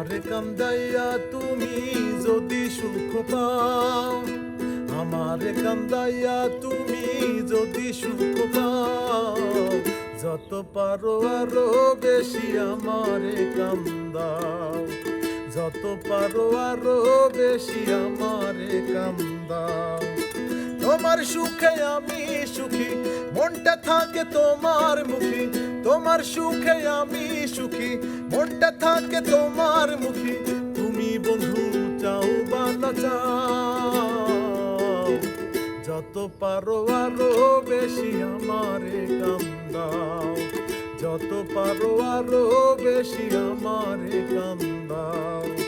আমারে কান্দাইয়া তুমি যদি সুখ পাও, আমারে কান্দাইয়া তুমি যদি সুখ পাও, যত পারো আরও বেশি আমারে কান্দাও। যত পারো আরও বেশি আমারে কান্দাও। তোমার সুখে আমি সুখী, মনটা থাকে তোমার মুখী। তোমার সুখে আমি সুখী মনটা থাকে তোমার মুখী। তুমি বন্ধু চাও বা না চাও। যত পারো আরও বেশি আমারে কান্দাও যত পারো আরও বেশি আমারে কান্দাও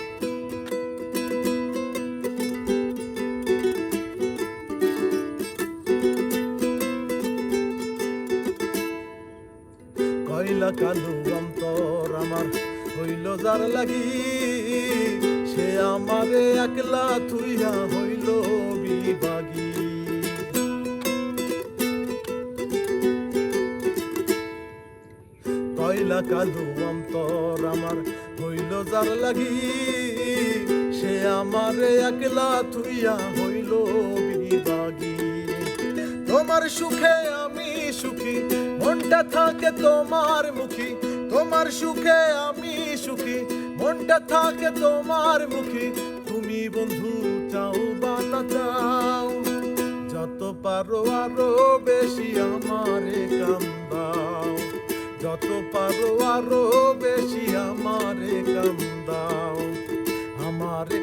কইলা কালু অন্তর আমার, হইল যার লাগি। সে আমারে একলা থুইয়া হইল বিভাগী। কইলা কালু অন্তর আমার, হইল যার লাগি। সে আমারে একলা থুইয়া হইল বিভাগী। তোমার সুখে সুখী। মনটা থাকে তোমার মুখী, তোমার সুখে আমি সুখী। মনটা থাকে তোমার মুখী, তুমি বন্ধু চাও বা না চাও। যত পারো আরও বেশি আমারে কান্দাও। যত পারো আরও বেশি আমারে কান্দাও। আমারে